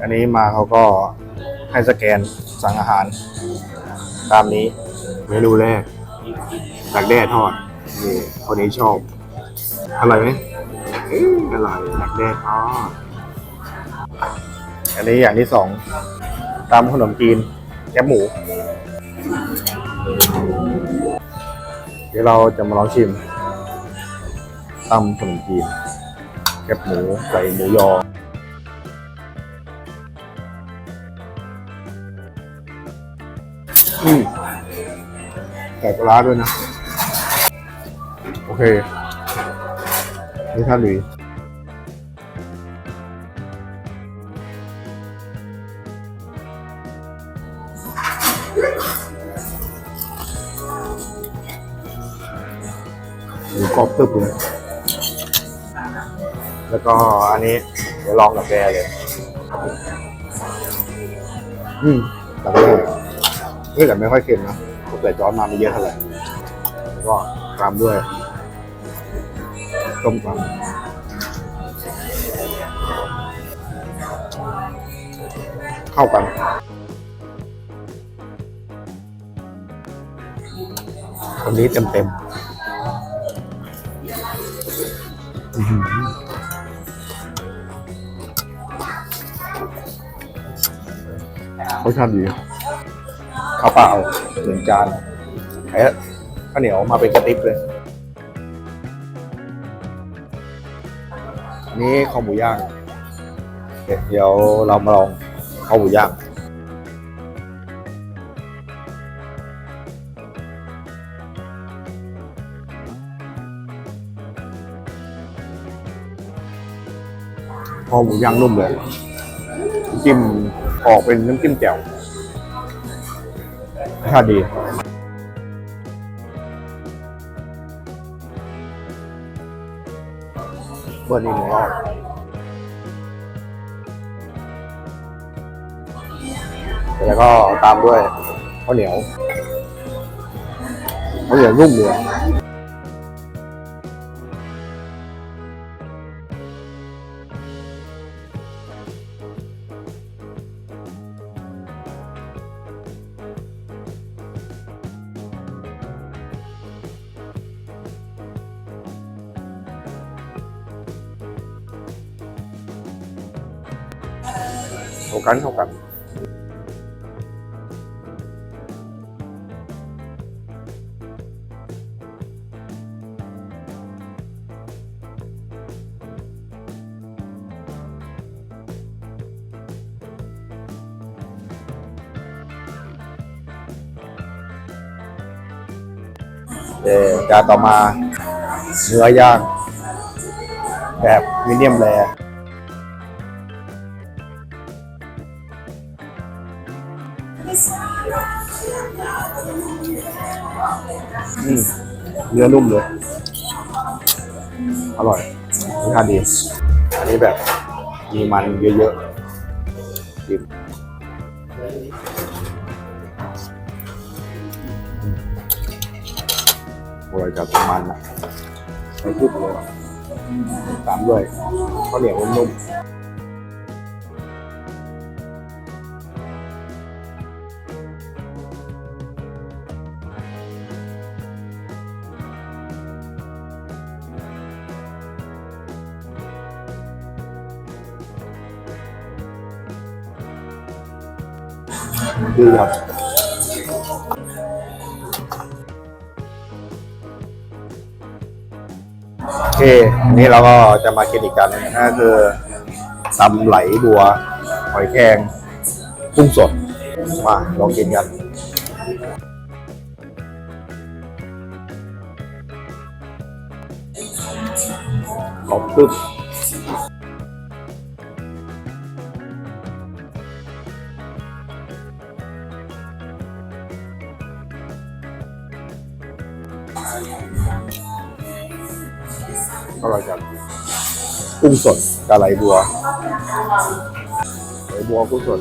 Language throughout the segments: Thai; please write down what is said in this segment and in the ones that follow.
อันนี้มาเขาก็ให้สแกนสั่งอาหาร ตามนี้เมนูแรกดักแด้ทอดนี่คนนี้ชอบ อร่อยไหมอื้ออร่อยดักแด้ทอดอันนี้อย่างที่สองตามขนมจีนแคบหมู เดี๋ยวเราจะมาลองชิมตำขนมจีนแคบหมูใส่หมูยอ อืมใส่ปลาร้าด้วยนะ โอเค นี่ท่านดีหมูกรอบตึบเลย แล้วก็อันนี้เดี๋ยวลองกับแกเลย อืมแต่ไม่ เฮ้ยแต่ไม่ค่อยเค็มนะแต่จอนมาไม่เยอะเท่าไหร่แล้วก็ตามด้วยต้มตำเข้ากันคนนี้เต็มเต็มอื้อหือรสชาติดี ข้าวเปล่าหนึ่งจานไอ้ข้าวเหนียวมาเป็นกระติบเลยอันนี้ข้าวหมูย่างเดี๋ยวเรามาลองข้าวหมูย่างข้าวหมูย่างนุ่มเลยน้ำจิ้มออกเป็นน้ำจิ้มแจ่ว ชาติดีเบิร์นอีกหนึ่งรอบแล้วก็ตามด้วยข้าวเหนียวข้าวเหนียวนุ่มเลย เข้ากันเข้ากันเอ่อจาต่อมาเนื้อย่างแบบมีเดียมแร อืมเนื้อนุ่มเลย อร่อยรสชาติดี อันนี้แบบมีมันเยอะๆจิ้มอร่อยกับมันอะไม่พูดเลยตามด้วยข้าวเหนียวนุ่ม ดีครับโอเคอันนี้เราก็จะมากินอีกกันนั่นก็คือตำไหลบัว หอยแครงกุ้งสด มาลองกินกันขอบปึ๊ กุ้งสดกับไหลบัวไหลบัวกุ้งสด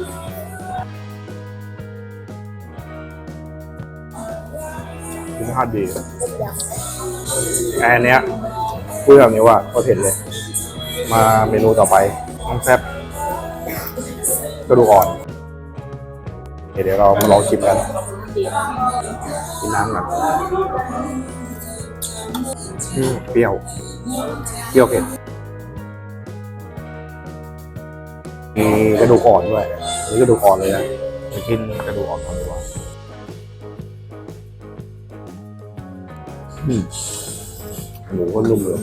คุณภาพดีแอันเนี้ยพูดแบบนี้ว่าก็เผ็ดเลย มาเมนูต่อไปน้องแซ่บกระดูกอ่อน เดี๋ยวเรามาลองชิมกันกินน้ำกันอืมเปรี้ยว เปรี้ยวเผ็ด มีกระดูกอ่อนด้วยอันนี่กระดูกอ่อนเลยนะไปกินกระดูกอ่อนก่อนดีกว่าอืมหมูก็นุ่มเลย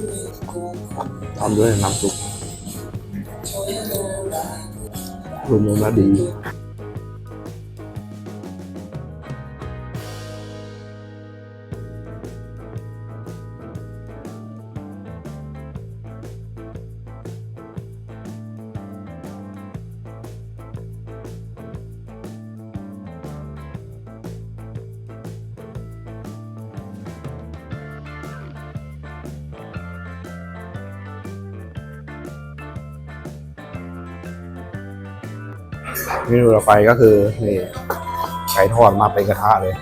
ทำด้วยน้ำซุปรวมๆแล้วดี เมนูต่อไปก็คือนี่ไก่ทอดมาเป็นกระทะเลย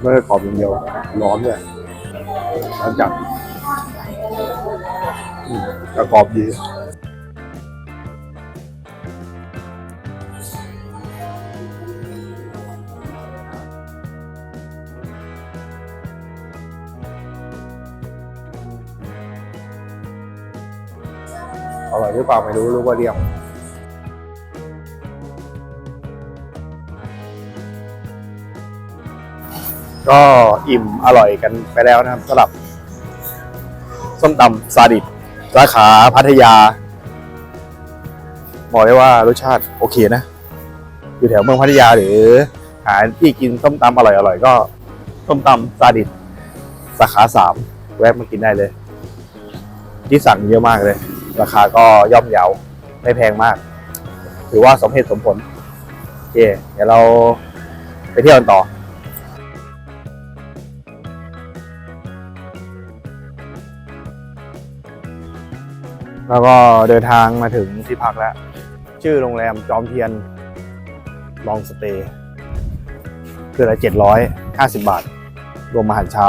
ไม่ได้กรอบอย่างเดียวร้อนด้วยร้อนจัดอืมแต่กรอบดี อร่อยหรือเปล่าไม่รู้รู้ว่าเรียมก็อิ่มอร่อยกันไปแล้วนะครับสำหรับส้มตำซาดิสสาขาพัทยาบอกได้ว่ารสชาติโอเคนะ อยู่แถวเมืองพัทยาหรือหาที่กินส้มตำอร่อยๆก็ส้มตำซาดิสสาขาสามแวะมากินได้เลย ที่สั่งเยอะมากเลย ราคาก็ย่อมเยาไม่แพงมาก ถือว่าสมเหตุสมผลโอเคเดี๋ยวเราไปเที่ยวกันต่อแล้วก็เดินทางมาถึงที่พักแล้ว ชื่อโรงแรมจอมเทียนลองสเตย์คือละเจ็ดร้อยห้าสิบบาท รวมอาหารเช้า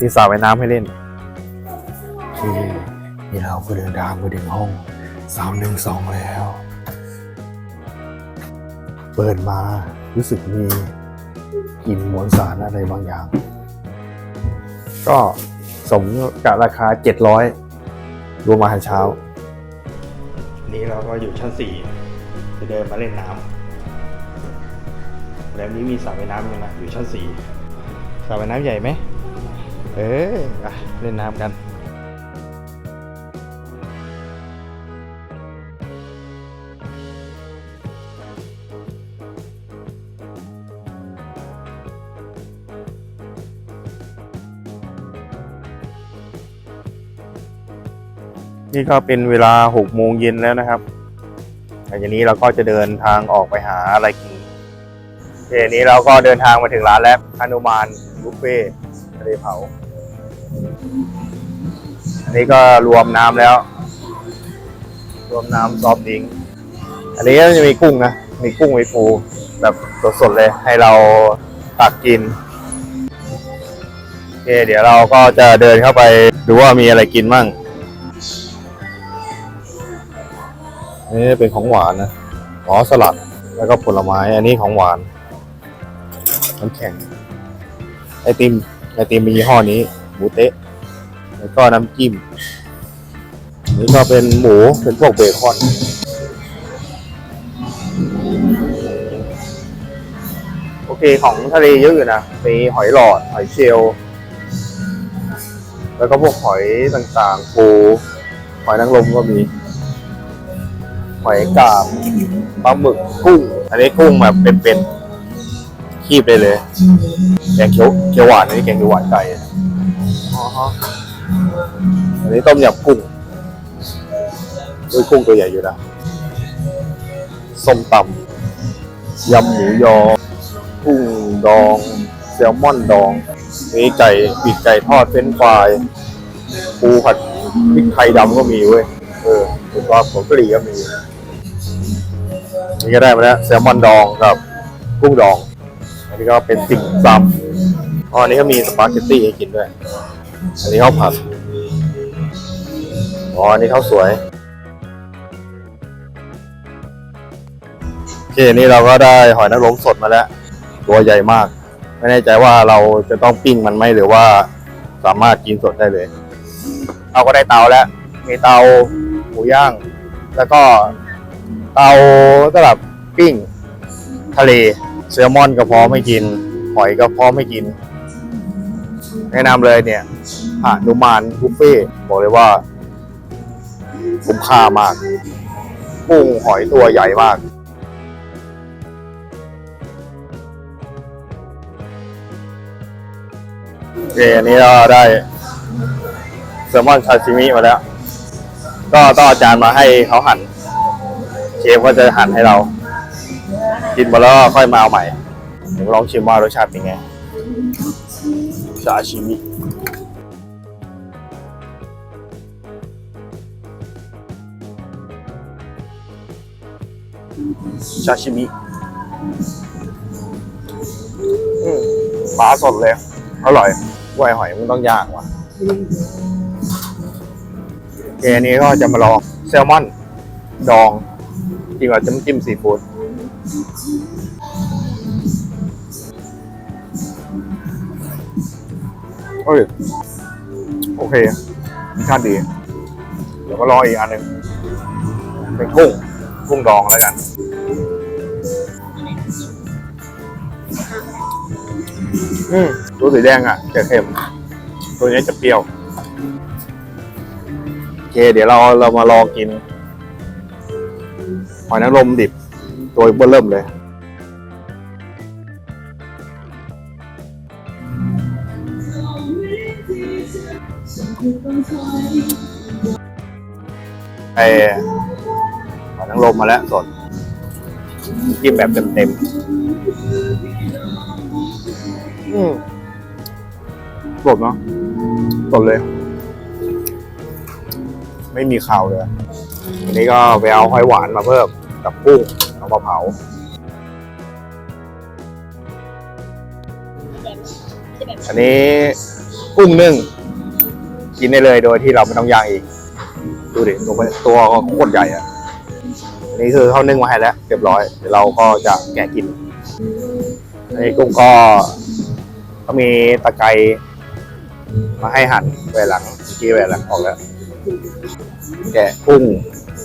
มีสระว่ายน้ำให้เล่น นี่เราก็เดินทางไปถึงห้องสามหนึ่งสองแล้ว เปิดมารู้สึกมีกลิ่นมวลสารอะไรบางอย่าง ก็สมกับราคา 700 รวมอาหารเช้า นี้เราก็อยู่ชั้น4จะเดินมาเล่นน้ำแล้วนี้มีสระว่ายน้ำอยู่นะอยู่ชั้น4สระว่ายน้ำใหญ่ไหม เอออะเล่นน้ำกัน นี่ก็เป็นเวลาหกโมงเย็นแล้วนะครับหลังจากนี้เราก็จะเดินทางออกไปหาอะไรกินเดี๋ยวนี้เราก็เดินทางมาถึงร้านแล้วฮานุมานบุฟเฟ่ทะเลเผา อันนี้ก็รวมน้ำแล้ว รวมน้ำซอฟดิงอันนี้ก็จะมีกุ้งนะ มีกุ้งมีปูแบบสดๆเลยให้เราตักกินโอเคเดี๋ยวเราก็จะเดินเข้าไปดูว่ามีอะไรกินมั่ง นี่เป็นของหวานนะอ๋อสลัดแล้วก็ผลไม้ อันนี้ของหวานน้ำแข็งไอติมไอติมมียี่ห้อนี้หมูเต๊ะแล้วก็น้ำจิ้มนี่ก็เป็นหมูเป็นพวกเบคอนโอเคของทะเลเยอะอยู่นะมีหอยหลอดหอยเชลล์แล้วก็พวกหอยต่างๆปูหอยนางรมก็มี หอยกาบปลาหมึกกุ้ง อันนี้กุ้งแบบเป็นๆคีบได้เลยแกงเขียวเขียวหวานอันนี้แกงเขียวหวานไก่อ๋อฮะอันนี้ต้มยำกุ้งด้วยกุ้งตัวใหญ่อยู่นะส้มตำยำหมูยอ กุ้งดองแซลมอนดองมีไก่ปีกไก่ทอดเฟรนช์ฟรายปูผัดพริกไทยดำก็มีเว้ย เออผมว่าผงกะหรี่ก็มี นี่ก็ได้มาแล้วแซลมอนดองกับกุ้งดอง อันนี้ก็เป็นติ่มซอ๋ออันนี้ก็มีสปาเกตตี้ให้กินด้วย อันนี้ข้าวผัด อ๋อ อันนี้ข้าวสวย โอเค นี่เราก็ได้หอยนางรมสดมาแล้ว ตัวใหญ่มาก ไม่แน่ใจว่าเราจะต้องปิ้งมันไหมหรือว่าสามารถกินสดได้เลย เราก็ได้เตาแล้ว มีเตาหมูย่าง แล้วก็ เตาสำหรับปิ้ง ทะเลแซลมอนก็พร้อมไม่กิน หอยก็พร้อมไม่กิน แนะนำเลยเนี่ยหานุมานบุฟเฟ่บอกเลยว่า คุ้มค่ามากกุ้งหอยตัวใหญ่มากโอเคอันนี้เราได้แซลมอนซาชิมิมาแล้ว ก็ต้องอาจานมาให้เขาหั่น เชฟก็จะหั่นให้เรา กินมาแล้วค่อยมาเอาใหม่เดี๋ยวลองชิมว่ารสชาติเป็นไงซาชิมิซาชิมิปลาสดเลย อร่อยกล้วยหอยมันต้องย่างว่ะโอเคอันนี้ก็จะมาลองแซลมอน ดอง ริงกว่าจิ้มจิ้มซีฟู้ดเอ้ยโอเครสชาติดี เดี๋ยวมาลออีกอันหนึ่งเป็นกุ้งกุ้งดองแล้วกันอืมตัวสีแดงอะจะเค็ม ตัวนี้จะเปรี้ยว โอเค เดี๋ยวเราเรามาลองกิน หอยนางรมดิบตัวเบอร์เริ่มเลย ไอหอยนางรมมาแล้วสดกินแบบเต็มๆอืมสดเนาะสดเลย ไม่มีข่าวเลย อันนี้ก็ไปเอาหอยหวานมาเพิ่ม กับกุ้งเอามาเผาอันนี้กุ้งนึ่งกินได้เลยโดยที่เราไม่ต้องย่างอีกดูดิตัวตัวก็โคตรใหญ่อะอันนี้คือเขานึ่งมาให้แล้วเรียบร้อยเดี๋ยวเราก็จะแกะกินอันนี้กุ้งก็เขามีตะไคร้มาให้หั่นไว้หลังเมื่อกี้ไว้หลังออกแล้ว แกะกุ้ง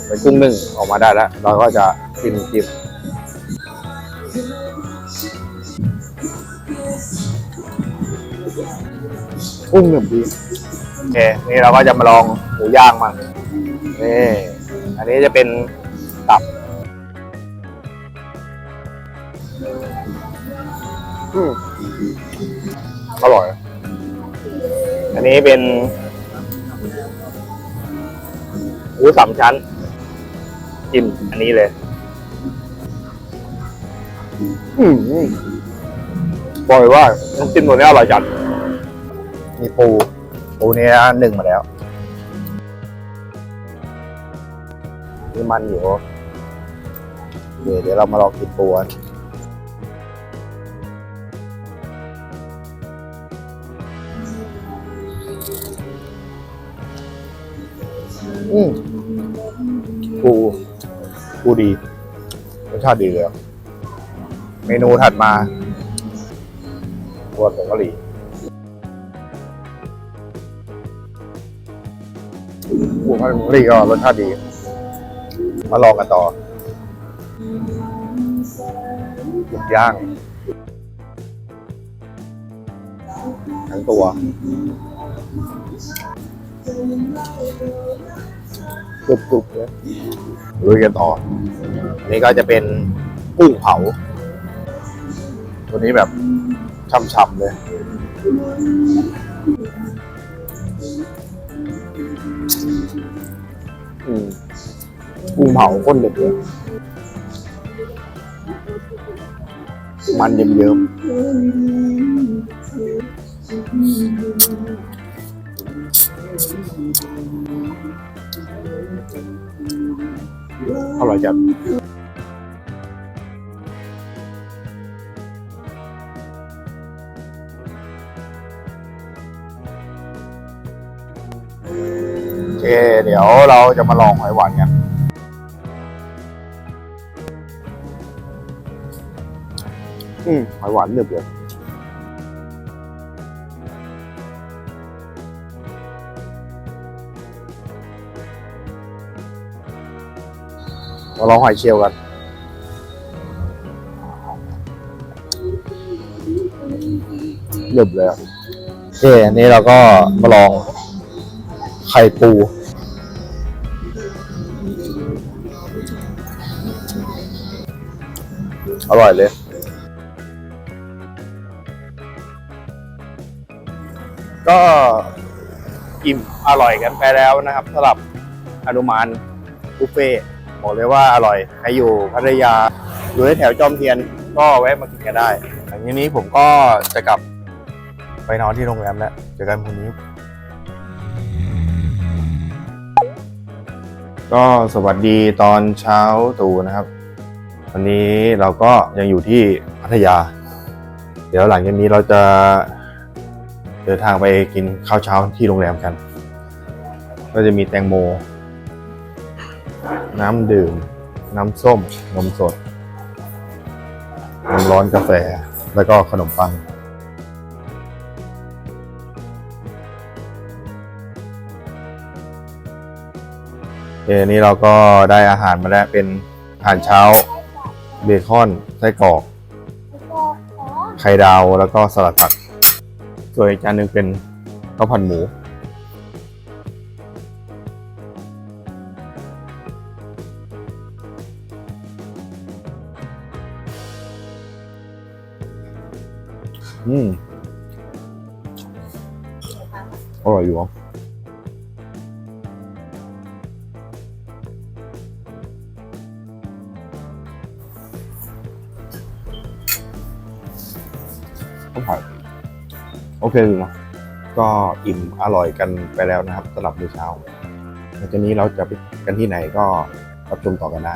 เป็นกุ้งนึ่งออกมาได้แล้ว เราก็จะจิ้มจิ้มกุ้งหนึ่งดีโอเค นี่เราก็จะมาลองหมูย่างมันนี่อันนี้จะเป็นตับอืมอร่อย อันนี้เป็นหมูสามชั้น จิ้มอันนี้เลยอืมบอกเลยว่าน้ำจิ้มตัวนี้อร่อยจัดมีปู ปูเนี้ยหนึ่งมาแล้วมีมันอยู่เดี๋ยวเดี๋ยวเรามาลองกินปูกันอืมปู ปูดีรสชาติดีเลยเมนูถัดมาตัวผงกะหรี่ผงกะหรี่ก็รสชาติดี มาลองกันต่อหมึกย่างทั้งตัว กรุบกรุบเลยลุยกันต่ออันนี้ก็จะเป็นกุ้งเผา ตัวนี้แบบช่ำๆเลยกุ้งเผาข้นเด็ดเลยมันเยิ้มๆ อร่อยจัดโอเคเดี๋ยวเราจะมาลองหอยหวานกันอืมหอยหวานเนืบเลย มาลองหอยเชลล์กันหนึบเลยโอเคอันนี้เราก็มาลองไข่ปู อร่อยเลยก็อิ่มอร่อยกันไปแล้วนะครับสำหรับอนุมานบุฟเฟ่ บอกเลยว่าอร่อยใครอยู่พัทยาอยู่ในแถวจอมเทียนก็แวะมากินกันได้อย่างนี้ผมก็จะกลับไปนอนที่โรงแรมแล้วเจอกันพรุ่งนี้ ก็สวัสดีตอนเช้าตู่นะครับ วันนี้เราก็ยังอยู่ที่พัทยา เดี๋ยวหลังจากนี้เราจะเดินทางไปกินข้าวเช้าที่โรงแรมกัน ก็จะมีแตงโม น้ำดื่ม น้ำส้ม นมสดน้ำร้อนกาแฟ แล้วก็ขนมปังเดี๋ยวนี้เราก็ได้อาหารมาแล้วเป็นอาหารเช้าเบคอนไส้กรอก ไข่ดาวแล้วก็สลัดผัก ส่วนอีกจานหนึ่งเป็นข้าวผัดหมู อืมอร่อยอยู่อะข้าวผัดโอเคเลยนะก็อิ่มอร่อยกันไปแล้วนะครับสำหรับมื้อเช้าหลังจากนี้เราจะไปกันที่ไหนก็รับชมต่อกันได้